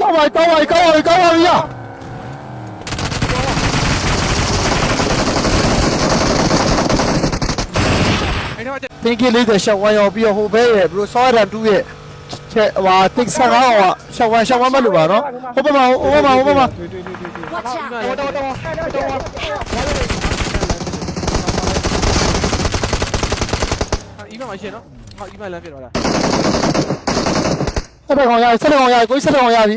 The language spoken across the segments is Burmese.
ကောင်းပါကောင်းပါကောင်းပါကောင်းပါဗျာအဲ့တော့သင်္ကေ40ရှောက်ဝမ်းရောပြီးတော့ဟိုဘဲရဲ့ဘလို့စောရတန်တူရဲ့ချက်ဟွာတိတ်ဆန်ကောင်းอ่ะရှောက်ဝမ်းရှောက်ဝမ်းမလို့ပါနော်ဟိုဘက်မှာဟိုဘက်မှာဟိုဘက်မှာတွေ့တွေ့တွေ့တွေ့တွေ့ Watch out! တော့တော့တော့အီးမမရှိနော်ဟောအီးမလမ်းပြတော့လား ဆက်တဲ့ကောင်ရပြီဆက်တဲ့ကောင်ရပြီကိုကြီးဆက်တဲ့ကောင်ရပြီ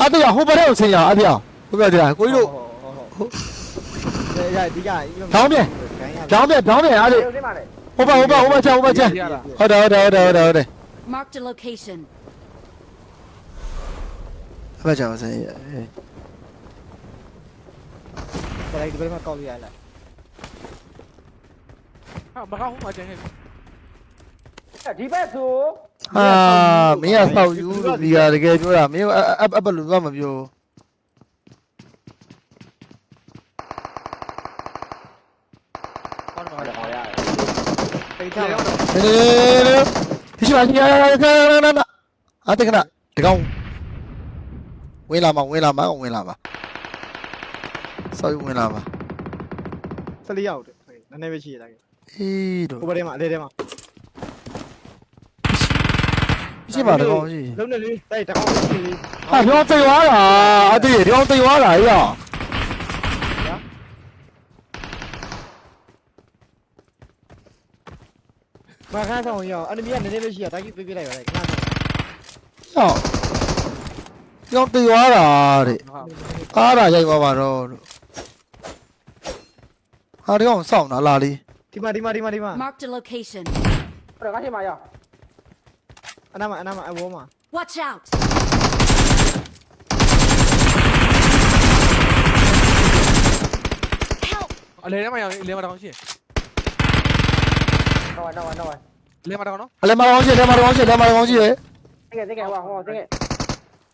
အတေးဟိုဘက်ကိုဆင်းရအတေးဟုတ်ပြတယ်ကိုကြီးတို့ဟုတ်ရဒီကတောင်းပြန်တောင်းပြန်တောင်းပြန်အတေးဟိုဘက် ဟိုဘက်ဟိုဘက်ချက်ဟိုဘက်ချက်ရတာဟုတ်တယ်ဟုတ်တယ်ဟုတ်တယ်ဟုတ်တယ်ဟုတ်တယ် Marked a location. အမကြောင်စမ်းရဘယ်ဒီဘက်မှာကောက်ရလိုက်ဟာမကောင်းဘူးမကျန်ခဲ့ဒီဘက်ဆိုအာမင်းကဆောက်ယူလို့ဒီကတကယ်ပြောတာမင်းအအအဘလို့တော့မပြော ကောင်းတော့ ဟောရတယ် ပိတ်ထားတော့နေနေနေဒီရှိပါဒီကကနနအတကနတကောင်ဝင်လာမဝင်လာမဝင်လာမဆောက်ယူဝင်လာမ14ရောက်တယ်နည်းနည်းပဲရှိရတာအေးတို့ဟိုဘက်ထဲမှာအလဲထဲမှာရှိပါတကောင်ရှိလုံးနေလေးတိုက်တကောင်းရှိလေးဟာဒီကောင်တိတ်သွားတာအတေးဒီကောင်တိတ်သွားတာရော မခန်းဆောင်ရအောင်အန်မီကနည်းနည်းပဲရှိရတာကြီးပြပြလိုက်ပါလိုက်ခဏရောဒီကောင်တိတ်သွားတာတဲ့အားတာရိုက်သွားပါတော့လို့ဟာဒီကောင်စောင့်တာလာလေးဒီမှာဒီမှာဒီမှာဒီမှာ Marked a location. ဟိုကရှိမှာရောက်အနာမအနာမအဝေါ်မှာ Watch out! အလဲထဲမှာရောက်အလဲမှာတောင်းရှင်းတော့တော့တော့အ လဲမှာတောင်းနော် အလဲမတော်ရှိတယ်မတော်ရှိတယ်မတော်ရှိတယ် တကယ်တကယ်ဟောဟောတကယ်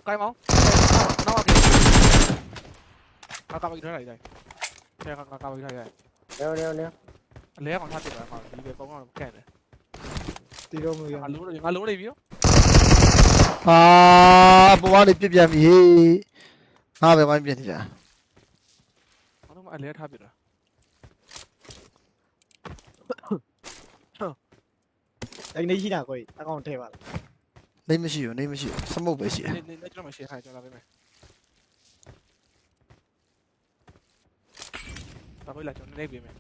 ကိုင်းမောင်းနောက်ပါကကာမကြီးထားလိုက်တယ်ဆရာကကာမကြီးထားလိုက် เร็วเร็วเร็ว အလဲကောင်ထားပြပါကောင်ဒီပဲပုံကတော့ကန့်တယ် တီတော့မရ ငါလုံးနေငါလုံးနေပြီနော် အာဘဝလေးပြစ်ပြန်ပြီဟေးငါပဲဝိုင်းပြစ်နေကြ ငါတို့ကအလဲထားပြတာ အဲ့နေရှိတာကိုအကောင့်ထဲပါလားနေမရှိဘူးနေမရှိဘူးစမုတ်ပဲရှိတယ်နေနေကျွန်တော်ရှင်းခိုင်းကျွန်တော်လာပေးမယ်ဘာလို့လဲကျွန်တော်နေပေးမယ်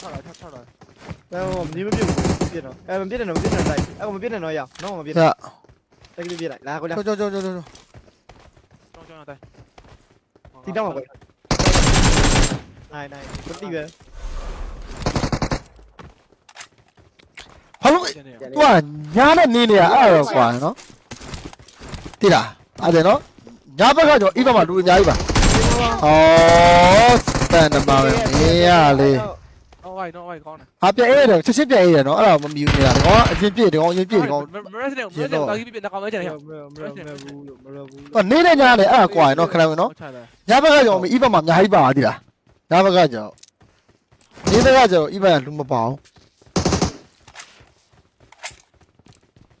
ဆောက်လာဆောက်လာအဲ့ဟိုမင်းမပြတ်ဘူးပြတ်တော့အဲ့မပြတ်တယ်တော့မပြတ်တယ်တိုက်အဲ့မပြတ်တယ်တော့ရအောင်တော့မပြတ်။ဒါ တိုက်ကြည့်ပြလိုက်လာကိုလာကြောကြောကြောကြောကြောကျောင်းကျောင်းတိုင်းတီတော့မှာကိုနိုင်နိုင်မတိပဲ ဘာလို့ကျန်နေ तू ကညာနဲ့နေနေရအဲ့တော့ကွာနော်။တိလားအဲ့ဒါနော်ညာဘက်ကကြောအိဘက်မှာလူအများကြီးပါ။ဩစတန်နမှာပဲမင်းရလေဟော ဝိုင်းတော့ဝိုင်းကောင်းတယ်။အပြည့်အေးတယ်ချက်ချင်းပြည့်အေးတယ်နော်အဲ့ဒါမမြူနေတာ။ဒီကောင်ကအရင်ပြည့်ဒီကောင်အရင်ပြည့်ဒီကောင်မရက်စနေမရက်စနေတာကြီးပြပြကောင်မဲကျန်နေမမမဘူးလို့မရဘူး။ဟောနေတဲ့ညာနဲ့အဲ့ဒါကွာနော်ခဏဝင်နော်ချတယ်။ညာဘက်ကကြောအိဘက်မှာအများကြီးပါတိလား။ညာဘက်ကကြောဒီဘက်ကကြောအိဘက်ကလူမပါဘူး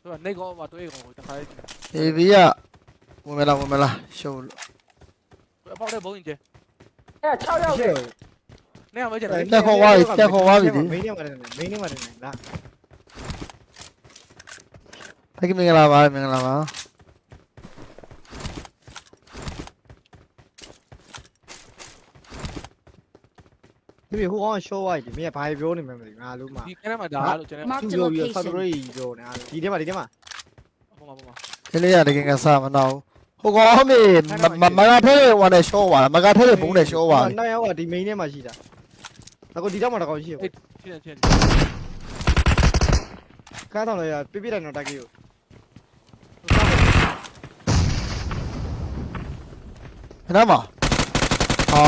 သူကနေကောမှာတွေးကောတခါလေး။အေးဘီကဝင်မလားဝင်မလားရှုံးလို့အပေါက်တဲ့ဘုံကြီးအဲ6ရောက်တယ် နေအောင်မဲကျန်တယ်မင်းနေမှာတယ်မင်းနေမှာတယ်လား။ဖိုက်ကမင်္ဂလာပါမင်္ဂလာပါဒီဟိုကောင်ရှော့ဝိုက်ဒီမင်းကဘာပြောနေမှမသိငါလို့မှာဒီခန်းမှာဒါလို့ကျန်တယ် Marked သူ a ပြောပြီးဆော့ location. ရိုးပြောနေတာဒီထဲမှာဒီထဲမှာပုံမှာပုံမှာ။ဒီလေးရတကယ်ကစားမနာဘူး။ဟိုကောင်မေမမကထဲဟိုနဲ့ရှော့သွားတာမကထဲဘုံနဲ့ရှော့သွားတယ်နောက်ရောက်ကဒီ main ထဲမှာရှိတာ အခုဒီတော့မှတော့ကောင်းရှိရရှင်းရှင်းကားတော့လည်းပြပြတယ်တော့တက်ကြီးကိုဘယ်နားမှာအာ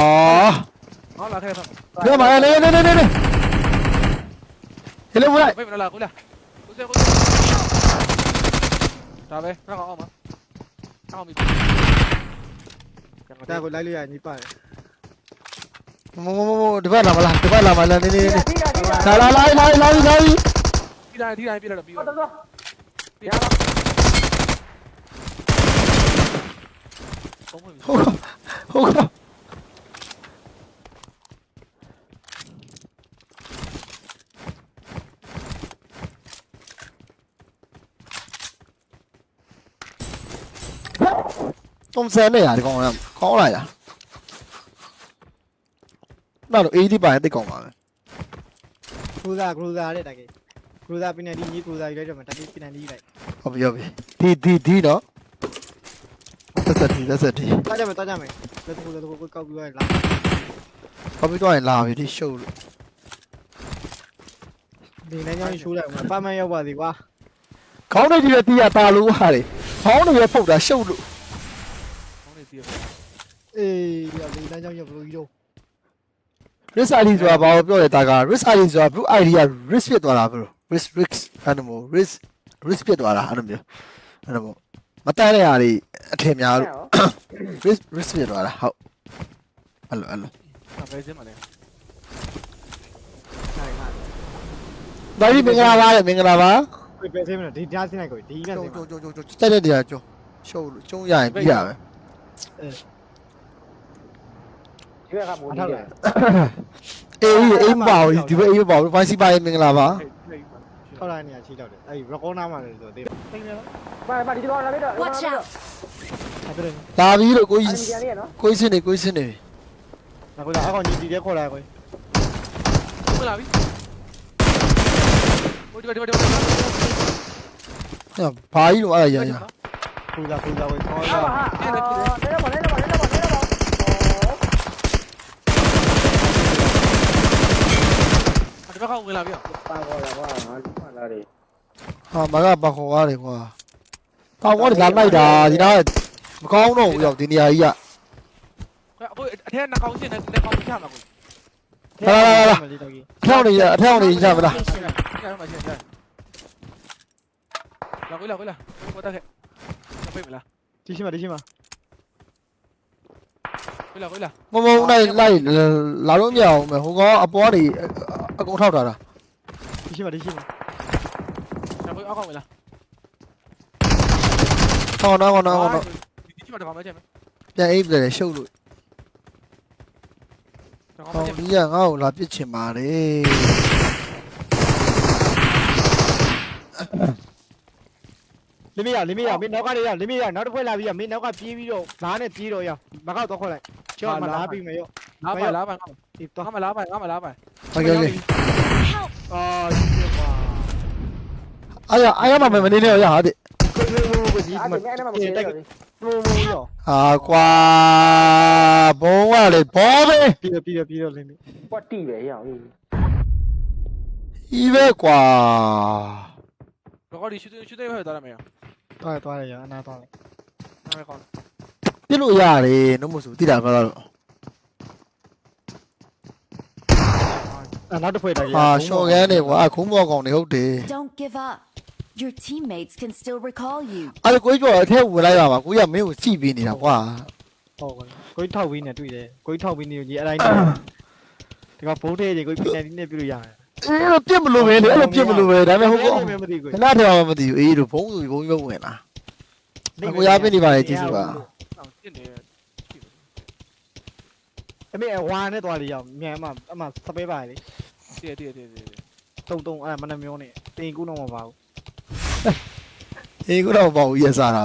ဟောလာခဲ့ဖက်ဘယ်မှာလဲနေနေနေနေဟဲ့လေမို့လိုက်ဖေးမလားကိုလာကိုစေကိုဒါပဲနောက်အောင်မှာအောင်ပြီဒါကိုလိုက်လို့ရညီပါတယ်မမမမ ဒီဘက်လာမလားဒီဘက်လာမလားနေနေနေဒီကဒီကလာလာလာလာလာလာဒီတိုင်းဒီတိုင်းပြလာတော့ပြီးဟောတော့တော့ပြလာတော့ဟုတ်ပြီဟုတ်ဟုတ်ကတုံးစဲနေရဒီကောင်ကကောင်းလာရနောက်တော့ 80ပိုင်းတိတ်ကောင်းပါမယ်ခရူဇာခရူဇာတဲ့တကယ်ခရူဇာပင်နယ်ဒီညီခရူဇာယူလိုက်တော့မှတတိပင်နယ်ဒီယူလိုက်ဟုတ်ပြီဟုတ်ပြီဒီဒီဒီတော့သက်သက်ဒီသက်သက်ဒီတွားကြမယ်တွားကြမယ်လက်တကူလက်တကူကိုကောက်ပြီးတော့လာဟောပြီးတော့ရင်လာပြီဒီရှုပ်လို့ဒီနိုင်ကြောင်းရှိုးလိုက်အောင်ပါမန်ရောက်ပါသေးကွာခေါင်းနေကြီးပဲတီးရတာလို့ဟာလေခေါင်းနေပဲဖုတ်တာရှုပ်လို့ ကောင်းနေသေးတယ်အေးဒီနိုင်ကြောင်းရောက်ဘလို့ကြီးတော့ risk ID ဆိုတာဘာလို့ပြောလဲတာက risk ID ဆိုတာ blue ID က risk ဖြစ်သွားတာဘယ်လို risk risk အဲ့လိုမျိုး risk risk ဖြစ်သွားတာအဲ့လိုမျိုးအဲ့လိုမျိုးမတန်းတဲ့ဟာတွေအထင်များလို့ risk risk ဖြစ်သွားတာဟုတ်အဲ့လိုအဲ့လိုအပဲစင်းမလဲနိုင်ပါဒါကြီးမင်္ဂလာပါလေမင်္ဂလာပါကိုပဲသေးမလို့ဒီကြားစင်းလိုက်ကိုဒီနဲ့ကျုံစင်းကျုံကျုံကျုံကျုံတက်တဲ့တရားကျုံရှုပ်လို့ကျုံရရင်ပြီးရပဲ ဒီကကမိုးဒီကအေးအေးမပါဘူးဒီဘက်အေးမပါဘူးဖိုင်စီပါရင်မင်္ဂလာပါထောက်လိုက်နေရချိတော့တယ်အဲ့ရကောနာမှာလေဆိုသေးတယ်သိနေလားပါပါဒီတော့လာလိုက်တော့ Watch out! အဲ့ဒါလာပြီလို့ကိုကြီးဒီကန်လေးနော်ကိုကြီးစနေကိုကြီးစနေငါကအကောင်ညီဒီတဲ့ခေါ်လာကိုမလာပြီဟိုဒီဒီဒီဘာကြီးလို့အဲ့ဒါရရခူဇာခူဇာကိုခေါ်ဟာလာဟာနေတော့နေတော့နေတော့နေတော့နေတော့ ဒီဘက်ကဝင်လာပြီပါကောလာကွာငါလာတယ်ဟာမကပါခေါ်ရတယ်ကွာတောင်ဝါးလာလိုက်တာဒီနားမကောင်းတော့ဘူးရောက်ဒီနေရာကြီးကအခုအထက်နှစ်ကောင်ရှင်းနေနှစ်ကောင်ချမှာကိုအထောက်နေရအထောက်နေရမလား Location. ညမှာရှင်းတယ်လာကိုလာကိုလာကိုတက်ခဲ့ဖေးမလားဒီရှိမှာဒီရှိမှာ ကိုလာကိုလာမမုံလိုက်လိုက်လာလို့မရအောင်မယ်ဟိုကောင်အပေါ်နေအကုန်ထောက်တာလားဒီရှိမှာဒီရှိမှာကိုအောက်ကောင်ဝင်လာဟောတော့ဟောတော့ဟောတော့ဒီချိမတကောင်မဲချက်မယ်ပြန်အိပ်တယ်ရှုပ် လင်းမရလင်းမရမင်းနောက်ကနေရလင်းမရနောက်တစ်ဖွဲ့လာပြီးရမင်းနောက်ကပြေးပြီးတော့လားနဲ့ပြေးတော့ရမကောက်တော့ခေါ်လိုက်ကျော်မလားပြီးမယ်ရော Lá vai, lá vai, lá vai. ဒီတော့ Lá vai, lá vai, lá vai, lá vai. Okay, okay. Help! အာရှင်ပါအားရအားရမှာမနေနဲ့ရဟာတဲ့ကိုကိုကိုကြီးအားမဒီမဲနဲ့မှမဖြစ်တိုက်ဘူးဘူးရောဟာကွာဘုံကလေဘောပဲပြီးတော့ပြီးတော့ပြီးတော့လင်းမ ပွတ်တီပဲရအောင် ဤပဲကွာ တော့ဒီရှူရှူတဲ့ဟဲ့တာမယ်သွားရသွားရရအနာသွားလိုက်နားကောင်းပြစ်လို့ရတယ်နှုတ်မဆိုတိတာမလားတော့အနောက်တစ်ဖွဲ့တာကြီးဟာရှော့ကန်းနေကွာခုံးမောကောင်နေဟုတ်တယ် Don't give up. Your teammates can still recall you. အဲ့ဒါကိုကြီးပြောအထက်ဝင်လိုက်ရမှာကိုကြီးကမင်းကိုကြည့်ပြီးနေတာကွာဟုတ်ကဲ့ကိုကြီးထောက်ပြီးနေတွေ့တယ်ကိုကြီးထောက်ပြီးနေကြီးအဲ့တိုင်းဒီကဘိုးတဲ့ကြီးကိုကြီးပြန်နေပြလို့ရတယ် အဲ့လိုပြစ်မလို့ပဲလေအဲ့လိုပြစ်မလို့ပဲဒါပေမဲ့ဟိုကောမသိကိုခဏထဲမှာမသိဘူးအေးတို့ဘုံဆိုဘုံကြီးပဲဝင်လာကိုရပြနေပါလေကျေးဇူးပါအောင်တင်တယ်အမေဝါနဲ့သွားလေရအောင်မြန်အမအမစပဲပါလေတည်တည်တည်တည်တုံတုံအဲ့မနှမျောနေတင်ကူတော့မပါဘူးအေးကိုတော့ပေါ့ရစားတာ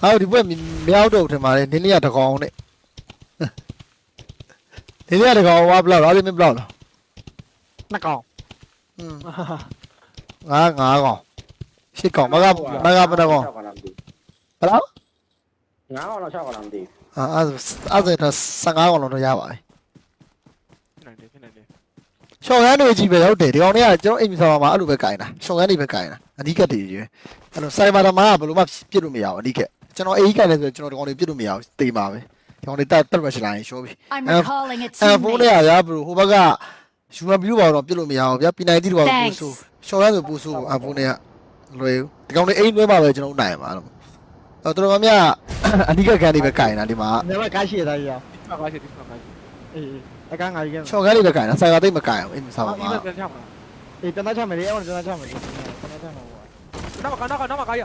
ဟာဒီဘက်မြောက်တော့ထင်ပါလေနင်းလေးကတကောင်နဲ့နင်းလေးကတကောင်ဝါဘလောက်လားလေးမဘလောက်လား နှစ်ကောင်อืมငါးငါးကောင်ရှစ်ကောင်မကမကဘယ်ကောင်6ကောင်လားမသိဘယ်လောက်9ကောင်လား6ကောင်လားမသိအာအဲ့အဲ့ဒါ15ကောင်လောက်တော့ရပါပြီနိုင်တယ်နိုင်တယ်ရှော့ကန်းတွေကြီးပဲဟုတ်တယ်ဒီကောင်တွေကကျွန်တော်အိမ်မီဆာမှာအဲ့လိုပဲကင်တာရှော့ကန်းတွေပဲကင်တာအဓိကတည်းကြီးအဲ့လိုစိုက်ဘာတမားကဘယ်လိုမှပြစ်လို့မရဘူးအဓိကကျွန်တော်အေးကင်တယ်ဆိုကျွန်တော်ဒီကောင်တွေပြစ်လို့မရဘူးတေးပါပဲဒီကောင်လေးတက်တက်ရရှိလာရင်ရှောပြီ I'm Um, recalling a အဲဖုန်းနဲ့ teammate. ရဗျာဘရိုဟိုဘက်က ယူမပြီးတော့တော့ပြစ်လို့မရအောင်ဗျာပြည်နိုင်တိတော့ပူ Thanks. ဆိုရှော်ရဆိုပူဆိုအဖုန်းနဲ့လွယ်ဒီကောင်လေးအိမ်လွဲပါပဲကျွန်တော်နိုင်ပါတော့အဲ့တော့တော်များများအဓိကကန်တွေပဲကင်တာဒီမှာညမကားရှိရသားကြီးအောင်ဒီမှာကားရှိဒီမှာကားရှိအေးအကန်းငါကြီးကရှော့ကန်တွေပဲကင်တာဆိုင်ကတိတ်မကင်အောင်အိမ်မဆောင်အော်ပါဒီမှာပြန်ချမှာအေးပြန်သားချမယ်လေအဲ့ပြန်သားချမယ်လေပြန်သားချမှာပေါ့နောက်မှာနောက်မှာနောက်မှာကားရ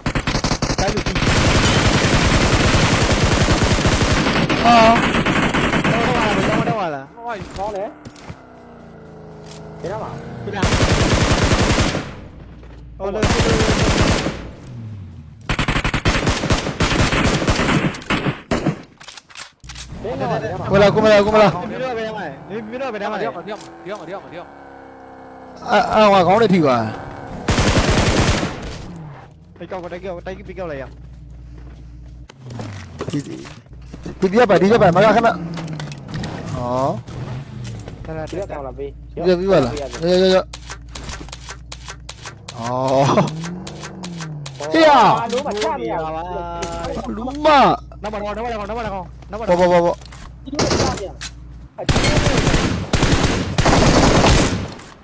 တိုင်းလူကြီးဟာတော့တော့လာတော့တော့လာဟောပါကောင်းတယ်ဒီနားမှာပြလာ Silah mı? Silah. Orada Cô là cô là cô là. Biết đâu về đâu mà. Đi không, đi không, đi không, đi không, đi không. À, à ngoài có đây thì à. Đây câu đây câu đây cái câu này à. Thì thì tiếp phải đi tiếp phải mà ra các bạn. Đó. ဒီဒီပြပါဒီပြပါမကခဏဩဒါလာဒီကကောင်လာပေးပြပြပါလားရရရဩလို့မချမရပါလူမနောက်မှာတော့နောက်မှာတော့နောက်မှာတော့နောက်မှာဘောဘောဘောဘောဒီလိုချမရအချင်း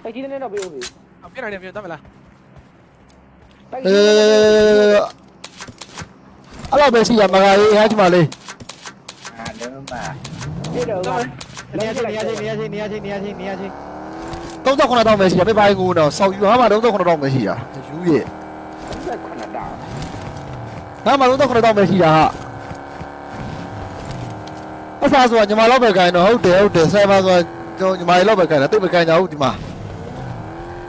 အဲ့ဒီနေတော့ပေးဦးပြီပြနေတယ်ပြန်တတ်မလားတိုက်အဲအဲ့လိုပဲရှိရမကရေးဟာဒီမှာလေးဒီတော့က နေရာချင်းနေရာချင်းနေရာချင်းနေရာချင်းနေရာချင်းနေရာချင်း39တောင်းပဲရှိရပြပိုင်းကိုတော့စောက်ယူဟာမှာ39တောင်းပဲရှိရယူရဲ့ဆက်ခဏတာငါမှ39တောင်းပဲရှိတာဟာအစားဆိုညီမလောက်ပဲခိုင်းတော့ဟုတ်တယ်ဟုတ်တယ်ဆိုင်ပါဆိုကျွန်တော်ညီမလေးလောက်ပဲခိုင်းတာတိတ်မခိုင်းကြဘူးဒီမှာ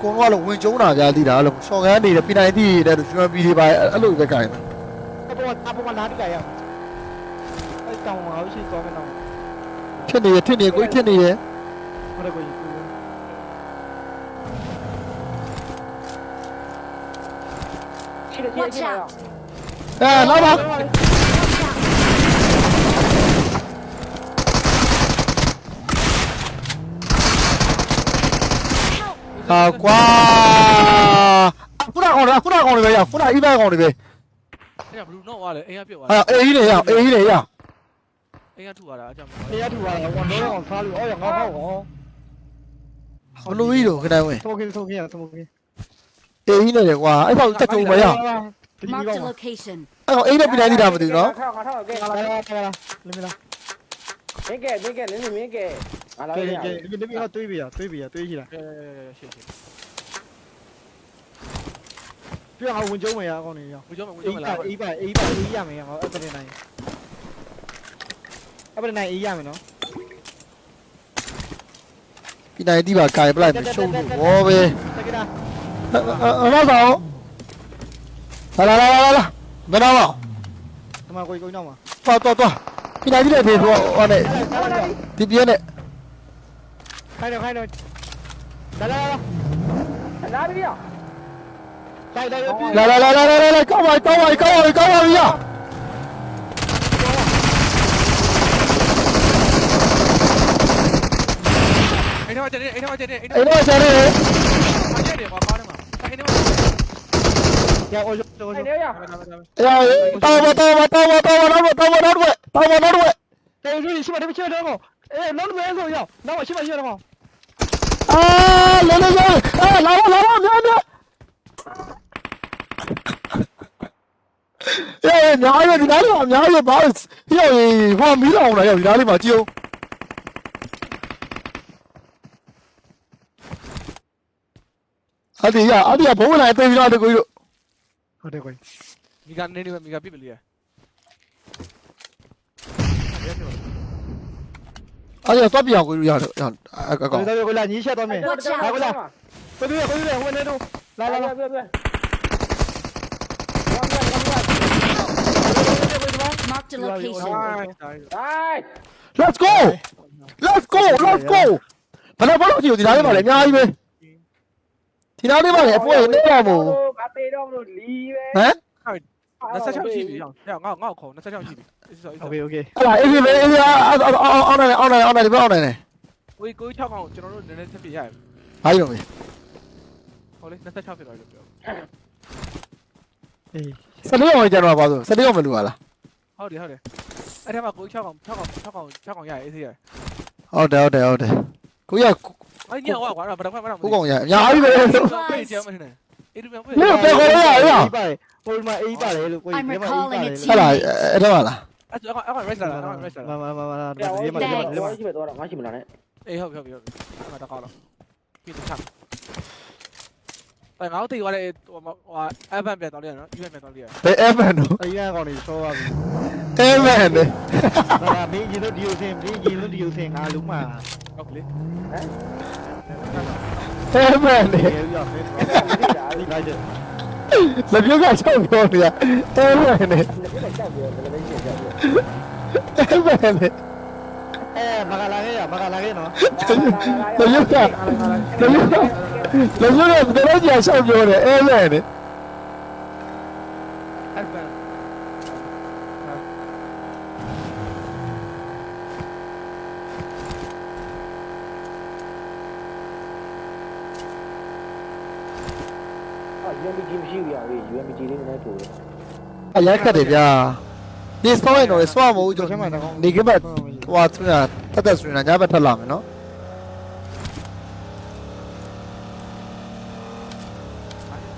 ကိုတော့လည်းဝင်ကျုံးတာကြာတိတာလို့ရှော့ကန်းနေတယ်ပြနိုင်တိတဲ့ကျွန်တော်ပြည်တွေပါအဲ့လိုပဲခိုင်းတာအပေါ်အပေါ်လာတိကရအဲ့တောင်းအောင်ရှိသွားမယ်တော့ 天理，天理，鬼天理！Watch out! 哎，老板！啊，瓜！啊，不打我了，不打我了呗呀，不打一百我了呗。哎呀，不弄完了，哎呀，别玩了。啊，A 一的呀，A 一的呀。 အဲ့ဘလူးနော့သွားလေအိမ်ကပြုတ်သွားဟာအေးကြီးနေရအေးကြီးနေရအိမ်ကထူသွားတာအကြောင်းနေရာထူပါလားဝန်တော့ကောင်ဖားလို့အော်ရငါဟောက်ကောဘလူးကြီးတို့ခဏဝင်သုံးကင်းသုံးကင်းသုံးကင်းအေးကြီးနေတယ်ကွာအဲ့ကောင်တက်ကြုံမရဒီ Marked ကောင် a location. အဲ့ကောင်အိးနဲ့ပြနိုင်သေးတာမသိဘူးနော်ထောက်ထောက်ကဲလာလာလာလာလင်းမလားမင်းကဲမင်းကဲနင်းမင်းကဲငါလာကဲရကဲဒီနေ့ကတွေးပြရတွေးပြရတွေးရှိလားအဲရှင်းရှင်းပြအောင်ဝင်ကျုံးမရအကောင်နေရဘူးကြောင်းမဘူးအေးကြောင်းမပါလားအေးပါအေးပါအေးရမယ်ငါအဲ့ပနေနိုင် අපිට නෑ ඊයා වෙනවා. ඉතින් ඇයි දිවා කාය බලයි මේ ෂෝ ඕවේ. අනසාව. හලලලලල. බනවා. તમાર કોઈ કોઈ નામાં. તો તો તો. ඉතින් ඇයි දිලා මේ ඕනේ. තිබියනේ. ખાઈ ખાઈ ચલા ચલા લા લા લા લા લા કમાઈ કમાઈ કમાઈ કમાઈ યા ပါကောင်းပါဗျာအိမ်ထဲမှာကျနေအိမ်ထဲမှာကျနေအိမ်ထဲအဲ့တော့ဆရာလေးမှာကျနေကွာကားထဲမှာအိမ်ထဲမှာရအော်ရောရောအဲ့နေရအေးတော်ပါတော်ပါတော်ပါတော်ပါတော်ပါတော်ပါတော်ပါတော်ပါတော်ပါတယ်ဒီရှိမတယ်ချေတော့ကောအေးလုံးဝဲဆိုရနောက်ရှိမရှိတော့ကောအာလဲလဲလဲအာလာလာလာမြန်မြန်အေးညာရဒီနားလေးမှာညာရဘာလို့ရောဟိုမီးလောင်လာရောဒီနားလေးမှာကြည့် အောင်အဒီရအဒီရဘုံလာတေးပြီးတော့တကူတို့ဟုတ်တယ်ကိုမိကနေနေမိကပြစ်ပလီရအဲ့ဒါတော့ပြောင်းကိုရရအကောင်ကိုတော့ကိုလာညီးချက်တော့မယ် Watch လာ out. ကိုလာကိုပြကိုပြဝင်နေတော့လာလာလာပြပြ Marked a location. တိုင်းတိုင်းတိုင်း Let's go Let's go Let's go ဘယ်တော့ဘာလို့ကြည့်ဒီနားလေးမှာလည်းအများကြီးပဲ ဒီနားလေးမှာလည်းအပွဲနေတော့မို့ ဘာတေတော့မလို့လီပဲ ဟမ် 26ရှိပြီဟောငါငါခေါ်26ရှိပြီဆို โอเคโอเค အဲ့ဒါအေးပဲအေးပဲအောင်းနေအောင်းနေအောင်းနေဒီဘက်အောင်းနေ ကိုကို6ကောင်ကျွန်တော်တို့နည်းနည်းဆက်ပြရရ ဘာကြီးတော့မေး ဟောလေ26ဖြစ်သွားပြီလို့ပြော အေး စလေးအောင်ကျန်တော့ပါဆိုစလေးအောင်မလူပါလား ဟုတ်တယ်ဟုတ်တယ် အဲ့ထဲမှာကို6ကောင်6ကောင်6ကောင်6ကောင်ရရေးအေးစေးရ ဟုတ်တယ်ဟုတ်တယ်ဟုတ်တယ်ကိုရ အဲ့ညဟောကွာတော့ဘယ်တော့မှမတော့ကိုကောင်ရအများကြီးပဲပြေးကြမနေအေးဒီပြန်ပြေးဘယ်ပဲခေါ်ရရရပါတယ်ဟိုမှာအေးပါတယ်လို့ကိုကြီး I'm ဒီမှာအေးပါတ recalling ယ် a ဟဲ့လားအဲ့တော့လားအဲ့တော့အဲ့ကောင် rest လာအဲ့ကောင် rest လာမမမမပြာဝေးဒီမှာဒီဒီမှာမှာဒီမှာရှိပဲတော့ငါရှိမလားနဲ့အေးဟုတ်ပြီဟုတ်ပြီဟုတ်ပြီအဲ့မှာတော့ကောက်တော့ပြီးတော့ချက်အဲ့ငါတို့တေးသွားတဲ့ဟိုဟိုအဗန်ပြန်တော့လေးနော် event ပြန်တော့လေးရ ဘယ် evan တော့အေးရကောင်နေစောပါပြီ evan လေဒါမင်းကြီးတို့ဒီယိုစင်မင်းကြီးတို့ဒီယိုစင်ငါလုံးမှာဟုတ်လေ evan လေရေရဖဲဒီဒါဒီလိုက်တယ်လက်ပြုတ်ကချောက်ပြောနေရ evan လေဒီကိစ္စကြောက်ပြောတယ်လည်းရှင်းကြောက်ပြော evan လေအဲမကလာခဲ့ရမကလာခဲ့နော်လက်ပြုတ်ကလက်ပြုတ်ကလက်ပြုတ်ကဘယ်လိုကြာချောက်ပြောနေ evan လေအဲ့ဗန်အာ UMG မရှိဘူးရဝေး UMG လေးနည်းနည်းတူတယ်အရိုက်ခတ်တယ်ဗျာဒီစပေါ်ရင်တော့စွာမဟုတ်ကျွန်တော်နေကဘတ်ဟိုဟာသူကတက်တက်ဆွေးနေတာညဘက်ထက်လာမယ်နော်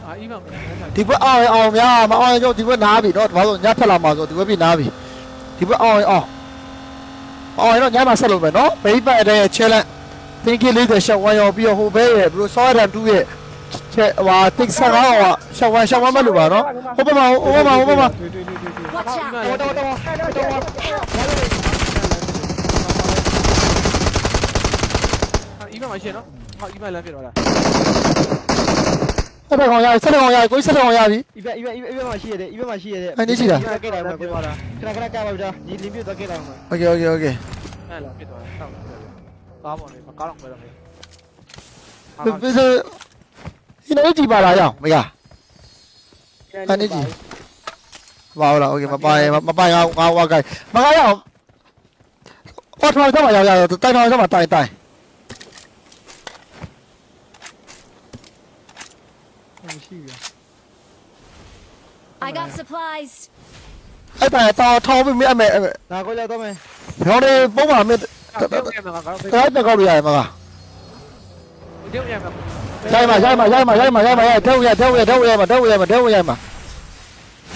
အာ event ပြန်ဒီဘက်အောင်ရင်အောင်များမအောင်ရင်ကျွန်တော်ဒီဘက်နားပြီနော်ဘာလို့ညထက်လာမှာဆိုဒီဘက်ပြနားပြီဒီဘက်အောင်ရင်အောင်အောင်ရင်တော့ညမှာဆက်လုပ်မယ်နော်ဘေးပတ်တဲ့ challenge သင်္ကေ40ရှောက်ဝမ်းရောပြီးတော့ဟိုဘဲရဲ့ဘလို့စောရတန်2ရဲ့ ချက်ဟိုတိတ်ဆက်ကောင်းอ่ะရှောက်ဝမ်းရှောက်ဝမ်းမလို့ပါနော်ဟိုဘက်မှာဟိုဘက်မှာဟိုဘက်မှာ တွေ့တွေ့တွေ့တွေ့ Watch out! တော်တော်တော်တော် event မှာရှင်းနော်ဟော event လမ်းပြတော့လား ဆက်တဲ့ကောင်ရဆက်တဲ့ကောင်ရကိုဆက်တဲ့ကောင်ရပြီ ဤဘက်ဤဘက်ဤဘက်မှာရှိရတယ်ဤဘက်မှာရှိရတယ် အဲ့ဒီရှိတာ ကဲလိုက်မှာပြောတာခဏခဏကပါဗျာဒီလင်းပြတော့ကဲလိုက်မှာ โอเคโอเคโอเค အဲ့လာပြတော့တောက်ကားပေါ်နေကားတော့ပဲတော့နေ ဘယ်လိုဒီနေ့ကြည့်ပါလားရအောင်မရပါလားโอเคမပါရင်မပါရင်ငါဝါကိုင်မကရအောင်ဟောထော င်တော့မရရတိုင်ထောင်တော့မတိုင်တိုင်မရှိဘူး I got supplies. အဲ့တိုင်တော့ထောင်ပြီးမြတ်မယ်ဒါကိုကြောက်တော့မယ်ဘောင်းလေးပုံမှန်မြတ်ကားပြောင်းရမှာကားတော့တိုင်းတက်ကောက်လို့ရတယ်မကဒီတော့ရမှာ ရိုက်မှာရိုက်မှာရိုက်မှာရိုက်မှာရိုက်မှာရိုက်ထဲဝင်ရထဲဝင်ရထဲဝင်ရမှာထဲဝင်ရမှာထဲဝင်ရမှာ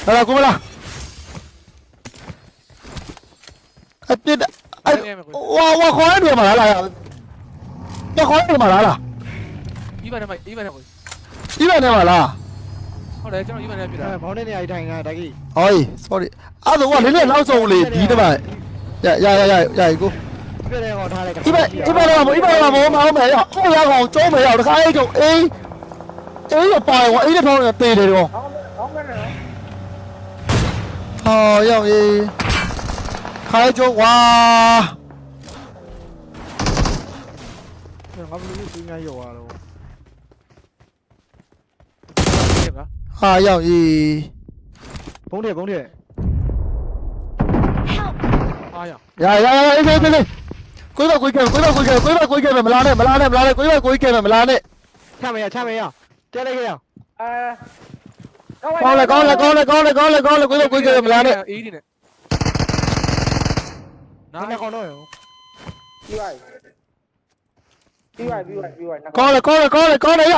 ဟလာကုမလားအပြစ်အဲ့ဝါဝါခေါ်နေမှာလားလားညခေါ်နေမှာလားလား event မှာ event ကိုဒီမဲ့နေမှာလားဟုတ်တယ်ကျွန်တော် event နဲ့ပြတာအဲမောင်းတဲ့နေရာထိုင်တာဒါကြီးဟော sorry အဲ့ဒါကလေးလေးနောက်ဆုံးလေးဒီတမရရရရရကို ပြတဲ့ကောင်ထားလိုက်ဒီမဲ့ဒီမဲ့တော့ဒီမဲ့တော့မမအောင်မယ်ရဟိုရကောင်ကျုံးမယ်ရတခါအဲ့ကျုံအေးအေးရပါရောအေးတဲ့ထောင်းရတေးတယ်တော့ဟောင်းဟောင်းကနေနော်ဟာရောက်ရေးခိုင်းကျုံးဝါငါဘယ်လိုသူများရောရတော့ပြပါဟာရောက်ရေးဘုံတယ်ဘုံတယ် Help! အားရရရရအေးသေးသေး ကိုယ်ကကိုယ်ကကိုယ်ကကိုယ်ကကိုယ်ကကိုယ်ကမလာနဲ့မလာနဲ့မလာနဲ့ကိုယ်ကကိုယ်ကမလာနဲ့ချမရချမရတဲလိုက်ခဲ့ရအာကောင်းလေကောင်းလေကောင်းလေကောင်းလေကောင်းလေကောင်းလေကိုယ်ကကိုယ်ကမလာနဲ့အေးဒီနဲ့နားကောင်တော့ရောပြီးပါပြီးပါပြီးပါပြီးပါကောင်းလေကောင်းလေကောင်းလေကောင်းလေရ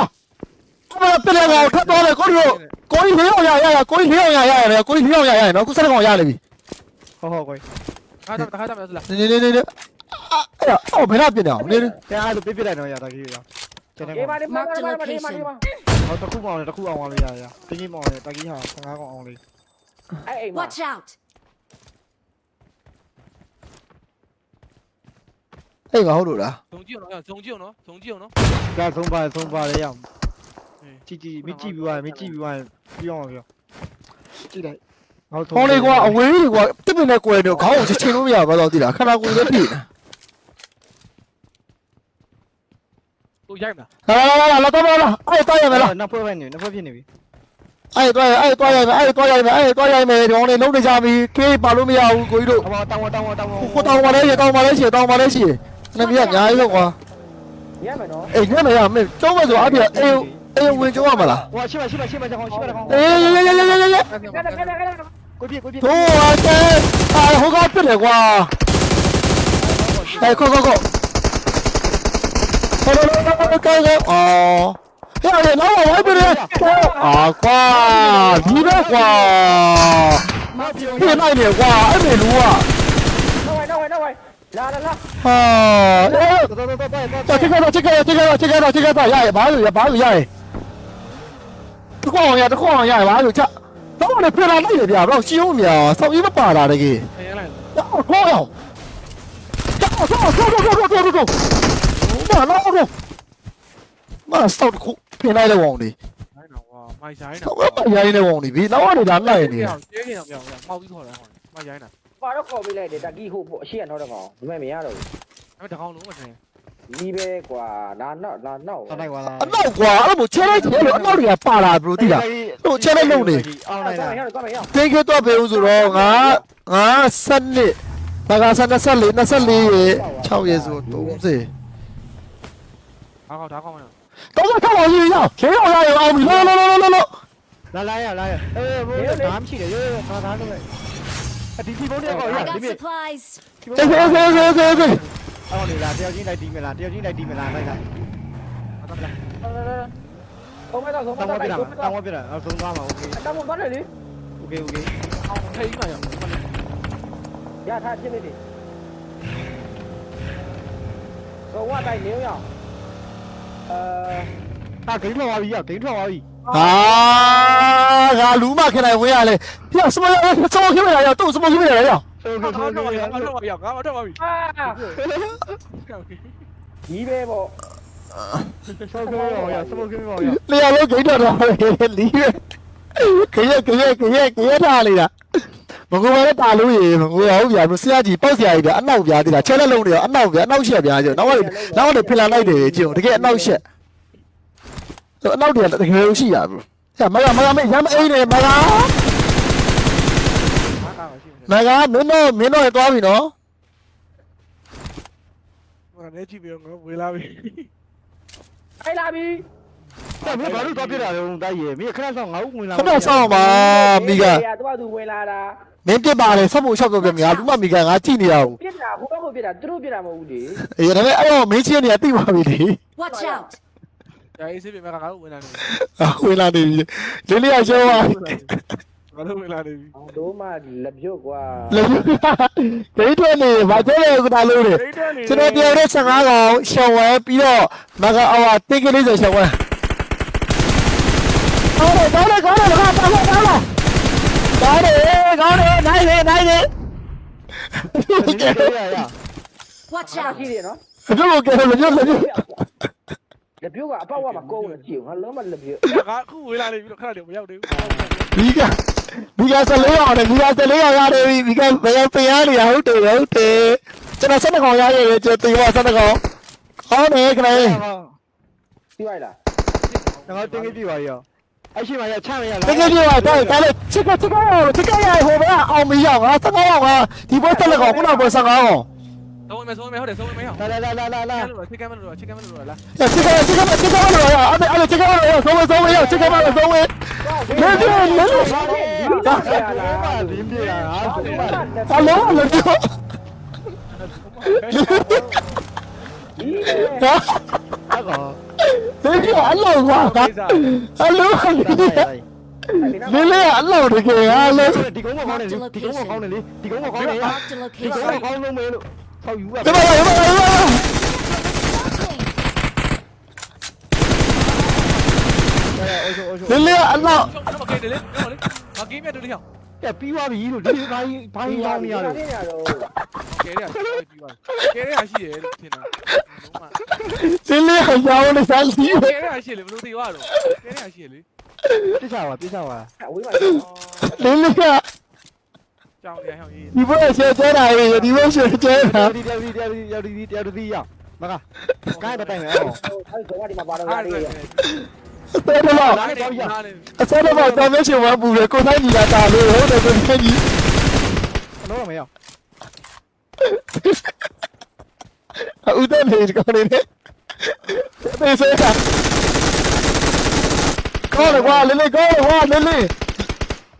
အမပြလေကောင်ထပ်တော့လေကိုတို့ကိုကြီးလေးအောင်ရရရကိုကြီးလေးအောင်ရရရကိုကြီးလေးအောင်ရရနော်ခုစက်ကောင်ရလေပြီဟောဟောကိုခါတော့ခါတော့မလားနေနေနေနေ အဲ့အော်ဘယ်တော့ပြနေအောင်နေနေတဲအားလို့ပြပြလိုက်တော့ရတာကြီးရကျန်တယ်ဒီမှာကောင်ဒီမှာဒီမှာဒီမှာဒီမှာဟောတစ်ခုမောင်းတယ်တစ်ခုအောင်အောင်လို့ရရတင်းကြီးမောင်းတယ်တကြီးဟာ15ကောင်အောင်လေးအဲ့အိမ်မှာ Watch out! အဲ့ကဟုတ်လို့လားဇုံကြည့်အောင်နော်ဇုံကြည့်အောင်နော်ဇုံကြည့်အောင်နော်ဒါဆုံးပါဆုံးပါလေရကြည့်ကြည့်မကြည့်ပြီးသွားမကြည့်ပြီးသွားပြောင်းအောင်ပြောကြည့်လိုက်ဟောဟောလေကွာအဝေးကြီးကွာတစ်ပင်နဲ့ကွယ်တော့ခေါင်းကိုချိန်လို့မရဘာလို့သိလားခန္ဓာကိုယ်လည်းပြည့် နေကိုရိုက်မလားလာလာလာလာတော့လာအဲ့တော့ရမယ်လားနောက်ဖွဲ့ပဲနေနောက်ဖွဲ့ဖြစ်နေပြီအဲ့တော့အဲ့တော့ရမယ်အဲ့တော့ရမယ်အဲ့တော့ရမယ်ဒီကောင်လေးလုံးနေကြပြီကေးပါလို့မရဘူးကိုကြီးတို့ဟောတောင်းတောင်းတောင်းကိုတောင်းပါလေတောင်းပါလေရှေ့တောင်းပါလေရှေ့နမီးကအများကြီးတော့ကွာရမယ်နော်အေးညမရမင်းကျုံးမဆိုအပြအေးအေးဝင်ကျုံးရမလားဟောရှိပါရှိပါရှိပါကြောင်ရှိပါကောင်အေးရေရေရေရေရေကဲကဲကဲကဲကိုပြကိုပြတို့အတဲအာဟိုကောင်ပြစ်တယ်ကွာအဲခေါခေါ ခေါဟဲ့လောလောလောကောကောအော်ဟဲ့ဟဲ့လောဝိုင်းပြတယ်အာကွာဒီပဲကွာပြင်းနိုင်တယ်ကွာအဲ့မေလူကနောက်ဝိုင်းနောက်ဝိုင်းနောက်ဝိုင်းလာလာလာဟာအေးတော်တော်တော်တော်တော့ချက်ကတော့ချက်ကတော့ချက်ကတော့ချက်ကတော့ချက်ကတော့ရရဘာလို့ရဘာလို့ရရတခေါအောင်ရတခေါအောင်ရဘာလို့ချက်တော့လည်းပြန်လာလိုက်တယ်ဗျာတော့ရှင်းဦးမြောင်စောက်ကြီးမပါလာတကယ်နေရလိုက်တော့ခေါအောင်ကြောက်ဆောက်ဆောက် ဆောက်ဆောက်ဆောက်ဆောက်မလာတော့မစောက်ခုပြင်လိုက်တဲ့ဝေါင်လေးဟိုင်းတော့ကွာမိုက်ဆိုင်ဆောတော့က်မရိုင်းတဲ့ဝေါင်လေးဘီနောက်ကနေဒါလိုက်နေကျေးခင်အောင်ပြောင်းမောက်ပြီးခေါ်တယ်ဟောမိုက်ရိုင်းတာပါတော့ခေါ်ပေးလိုက်တယ်တကီဟိုအရှိရတော့တော့ကောင်ဒီမဲ့မရတော့ဘူးအဲ့တကောင်လုံးမစင်ဒီပဲကွာလာနောက်လာနောက်တော်လိုက်ပါလားအနောက်ကွာအဲ့လိုချဲလိုက်တယ်လို့အနောက်တွေကပါလာဘလို့သိလားအောင်လိုက်လားကွာမရတင်းခေတော့ဘယ်ဦးဆိုတော့ငါငါစနစ်ဘာကစနစ်24 24ရေ6ရေဆို30 အားကောက်ထားကောက်မလားတော့တော့တော့ရေးရခေရောရရအောင်ပြီလောလောလောလောလောလာလာရလာရအေးဘိုးဒါမှရှိတယ်ရိုးရိုးသာသာလုပ်လိုက်အဒီဒီဘုန်းတယောက်ကော I ရ got ဒီမြေ supplies. အေးအေးအေးအေးအေးအေးအော်လေလာတယောက်ချင်းလိုက်ဒီမလားတယောက်ချင်းလိုက်ဒီမလားလိုက်လိုက်အားတော့မလားဟုတ်မဲ့တော့ဆုံးတောင်းမဝတော့ပြတာတော့တောင်းဝပြတာအော်သုံး အောင်ထိတ်မှရအောင်ရထားချင်းလေးတွေကောဝတိုင်းနေရအောင်အဲအာဂိမ်းထွက်သွားပြီရဂိမ်းထွက်သွားပြီဟာငါလူမခင်နိုင်ဝင်ရလေပြစမရစမခင်ရရတော့စမခင်ရရရဆိုကောဆိုက်ဆိုတော့ဆိုရအောင်တော့ရအောင်ကောက်တော့ပါပြီအာဒီပဲပေါ့ဆိုဆိုရရစမိုကင်းပါရလေရလို့ဂိတ်တော့တော့လီးရခေရခေရခေရခေရထားလေတာ မကူပါနဲ့တာလို့ရေမကူရဟုတ်ဗျာဆရာကြီးပောက်ဆရာကြီးဗျာအနောက်ဗျာတိလားချဲလက်လုံးတွေရောအနောက်ဗျာအနောက်ရှက်ဗျာကျတော့နောက်ကနေနောက်ကနေဖင်လာလိုက်တယ်ကျုံတကယ်အနောက်ရှက်ဆိုအနောက်တွေကတကယ်လို့ရှိရဘူးဆရာမကမကမရမ်းအိနေမကအားကောက်ရှိနေမကမင်းတို့မင်းတို့ရသွားပြီနော်ဟိုကနေကြည့်ပြီးတော့ဝေလာပြီအိုင်လာပြီ ဒါမင်းဘာလို့တော့ပြတာလဲတိုက်ရမင်းခဏဆောင်ငါ့ဦးဝင်လာခဏဆောင်ပါမိကသူကသူဝင်လာတာမင်းပြစ်ပါလေဆက်ဖို့ရှောက်တော့ပြမြာလူမမိကငါကြည့်နေရဘူးပြစ်တာဟိုဘက်ကပြစ်တာသူတို့ပြစ်တာမဟုတ်ဘူးလေအေးဒါပေမဲ့အဲ့တော့မင်းချင်းနေရတိပါပြီလေ Watch out. ဂျာအေးစစ်ပြမဲ့ကငါတို့ဝင်လာနေဝင်လာနေပြီလေးလေးရရှောပါငါတို့ဝင်လာနေပြီတို့မှလက်ပြုတ်ကွာလေဒိတ်တွေနေဘာကျဲလဲကတာလို့လေဒိတ်တယ်နေကျွန်တော်ပြောတဲ့15ကောင်ရှောင်းဝဲပြီးတော့မကအော်တင်းကလေးဆိုရှောင်းဝဲ အော်တော့တော့ကောင်းတယ်ကောင်းတယ်ကောင်းတယ်ကောင်းတယ်ကောင်းတယ်နိုင်တယ်နိုင်တယ်ရရ Watch အား out. ရှိတယ်နော်ဘယ်လိုကဲလဲပြောလဲပြောလက်ပြုတ်ကအပေါက်ဝမှာကုန်းနေကြည့်ငါလုံးမလက်ပြုတ်ငါခုဝင်လာနေပြီတော့ခဏတည်းမရောက်သေးဘူးဘီကဘီကဆလေးအောင်တယ်ဘီကဆလေးအောင်ရတယ်ဘီကဘယ်ပြန်ရနေရဟုတ်တယ်ဟုတ်တယ်ကျွန်တော်စက်ကောင်ရရတယ်ကျွန်တော်တေဝါစက်ကောင်ဟောနေခဏပြီးလိုက်လားငါတင်းကြီးပြပါရအဲ့ရှိမှရချမ်းရလားတကယ်ပြောတော့ဒါလည်းချစ်ကချစ်ကရချစ်ကရဟိုဘက်အောင်မရငါစက်ကောင်ကဒီဘက်တက်လက်ကောင်ခုနက15ကောင်သုံးမယ်သုံးမယ်ဟုတ်တယ်သုံးမယ်ဟုတ်လာလာလာလာလာချစ်ကမ်းမလို့ ချစ်ကမ်းမလို့လားချစ်ကချစ်ကချစ်ကချစ်ကရအဲ့ဒါအဲ့ချစ်ကရဆုံးဝဆုံးဝချစ်ကရဆုံးဝနေနေနေဘာလဲဒီလိုဒါဆက်ရကလားပါလင်းပြတာဟာဆိုပါအလုံးလုံးပြောဒီလေဟာအဲ့ကောဒီကအလုံးကွာအလုံးလေးလေးအလုံးတကယ်အားလုံးဒီကုန်းမကောင်းတယ်ဒီကု န်းမကောင်းတယ်လေဒီကုန်းမကောင်းတယ် Marked a ဒီကုန်းမ location. ကောင်းလုံးမဲလို့ဆောက်ယူပါဒီမှာဒီမှာအိုးချိုအိုးချိုလေးလေးအလုံးမကဲတယ်လေဟုတ်လေမကင်းမြတ်တူလေးဟော ကဲပြီးသွားပြီလို့ဒီဘာကြီးဘာကြီးကောင်းနေရလို့နေရတော့ကဲရရှိပြီးပါကဲရရှိတယ်လို့ထင်တာလုံးဝလေးလေးဟောင်းနေစားလီကဲရရှိလေဘလို့တေသွားတော့ကဲရရှိလေပြစ်ချပါပြစ်ချပါအဝေးမှာလေးလေးကကြောင်ရဟောင်းရေးဒီဘက်ရှယ်ကျဲတာရေဒီဘက်ရှယ်ကျဲတာဒီတရားဒီတရားဒီတရားဒီတရားဒီရမကကိုင်းတိုင်မယ်အော်အဲ့ဒါကဒီမှာပါတော့အားရတယ်တယ် အစဲတော့လာတယ်လာတယ်အစဲတော့တော်မရှိဝဘူးလေကိုတိုင်းကြီးလာတာလို့ဟုတ်တယ်ကိုတိုင်းကြီးတော့မရဦးတဲ့နေကောင်းနေတယ်သေစေတာကောလေကွာလေးလေးကောကွာလေးလေး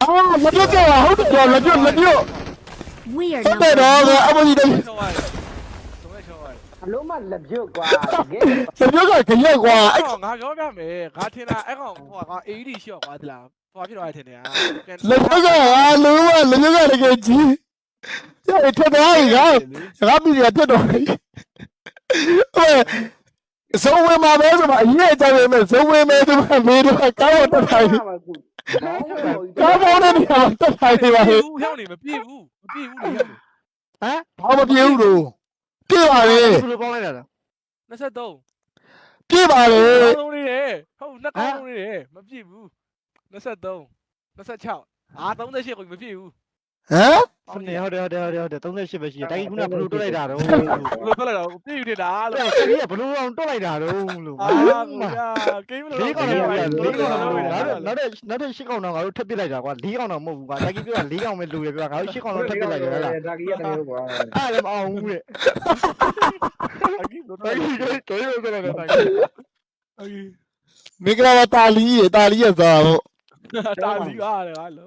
အာမပြုတ်ကြောက်ဟုတ်တယ်လက်ပြုတ်လက်ပြုတ် We are ဟုတ်တယ် number တော့ကအမကြီးတည်းချောရတယ်သုံးနဲ့ချောရတယ် အလုံးမလက်ပြုတ်ကွာတကယ်စပြောကခရက်ကွာအဲ့ကောင်ငါပြောပြမယ်ငါထင်တာအဲ့ကောင်ဟိုက AED ရှော့သွားသလားဟိုဖြစ်သွားတယ်ထင်တယ်ဟာလက်ပြောကအာလုံးဝလက်ပြောကတကယ်ကြီးကျဲထက်သွားပြီငါငါမိရတက်တော့ဟဲ့ဇုံဝင်မှာပဲဆိုမှအရေးအကြပဲမဲ့ဇုံဝင်မဲ့ဒီမှာမေးတော့ကောင်းတော့ထိုင်မှာကူကောင်းတယ်ကောင်းတော့နေရာတက်ထိုင်နေပါပြေလေဘူးဟောင်းနေမပြေဘူးမပြေဘူးလေဟောင်းဘာမပြေဘူးလို့ ပြေပါလေဘယ်လိုပေါင်းလိုက်တာလဲ23ပြေပါလေကောင်းလုံးလေးတယ်ဟုတ်နှစ်ကောင်းလုံးလေးတယ်မပြေဘူး23 26အာ38ကိုမပြေဘူးဟမ် ဟုတ်တယ်ဟုတ်တယ်ဟုတ်တယ်ဟုတ်တယ်38ပဲရှိတယ်တိုင်းခုနကဘလို့တွတ်လိုက်တာတော့ဘယ်လိုထွက်လာတော့ပြေယူနေတာလို့အဲ့ဒီကဘလို့အောင်တွတ်လိုက်တာတော့လို့အာကိုကဂိမ်းမလို့လေးကောင်တော့လေးကောင်တော့လို့ငါတို့နောက်တဲ့နောက်တဲ့၈ကောင်တော့ငါတို့ထပ်ပစ်လိုက်တာကွာ၄ကောင်တော့မဟုတ်ဘူးကွာတာကြီးပြောတာ၄ကောင်ပဲလူတယ်ပြောတာငါတို့၈ကောင်တော့ထပ်ပစ်လိုက်တယ်ဟဲ့လားဒါကြီးရတယ်ကွာအဲ့လည်းမအောင်ဘူးတဲ့အကြီးလို့တာကြီးတို့တို့ရိုးကြတယ်တာကြီးအကြီးမင်္ဂလာပါတာလီးတာလီးရသွားတော့တာလီရတယ်ဟာလို့